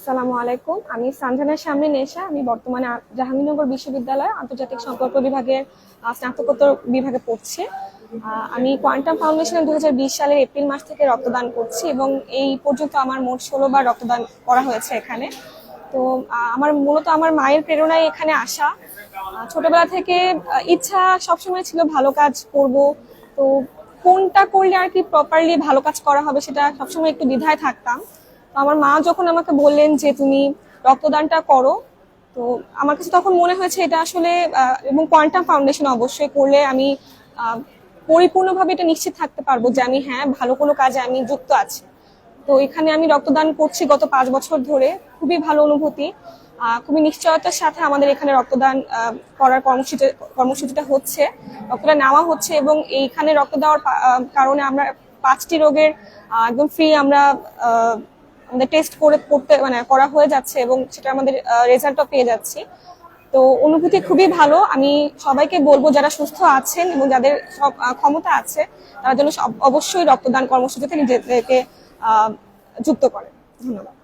আসসালামু আলাইকুম। আমি সানজানের সামনে নেশা। আমি বর্তমানে জাহাঙ্গীরনগর বিশ্ববিদ্যালয়ে আন্তর্জাতিক সম্পর্ক বিভাগের স্নাতকোত্তর বিভাগে পড়ছি। আমি কোয়ান্টাম ফাউন্ডেশনে দুহাজার বিশ সালের এপ্রিল মাস থেকে রক্তদান করছি এবং এই পর্যন্ত আমার মোট ষোলো বার রক্তদান করা হয়েছে এখানে। তো আমার মূলত আমার মায়ের প্রেরণায় এখানে আসা। ছোটবেলা থেকে ইচ্ছা সবসময় ছিল ভালো কাজ করব। তো কোনটা করলে আর কি প্রপারলি ভালো কাজ করা হবে সেটা সবসময় একটু দ্বিধায় থাকতাম। তো আমার মা যখন আমাকে বললেন যে তুমি রক্তদানটা করো, তো আমার কাছে তখন মনে হয়েছে এটা আসলে এবং কোয়ান্টাম ফাউন্ডেশন অবশ্যই করলে আমি পরিপূর্ণভাবে এটা নিশ্চিত থাকতে পারব যে আমি হ্যাঁ ভালো কোনো কাজে আমি যুক্ত আছি। তো এখানে আমি রক্তদান করছি গত পাঁচ বছর ধরে, খুবই ভালো অনুভূতি খুবই নিশ্চয়তার সাথে আমাদের এখানে রক্তদান করার কর্মসূচি, কর্মসূচিটা হচ্ছে, রক্তদান নেওয়া হচ্ছে এবং এইখানে রক্ত দেওয়ার কারণে আমরা পাঁচটি রোগের একদম ফ্রি আমরা আমাদের টেস্ট করে করতে মানে করা হয়ে যাচ্ছে এবং সেটা আমাদের রেজাল্টও পেয়ে যাচ্ছি। তো অনুভূতি খুবই ভালো। আমি সবাইকে বলব, যারা সুস্থ আছেন এবং যাদের সব ক্ষমতা আছে, তারা যেন অবশ্যই রক্তদান কর্মসূচিতে নিজেদেরকে যুক্ত করেন। ধন্যবাদ।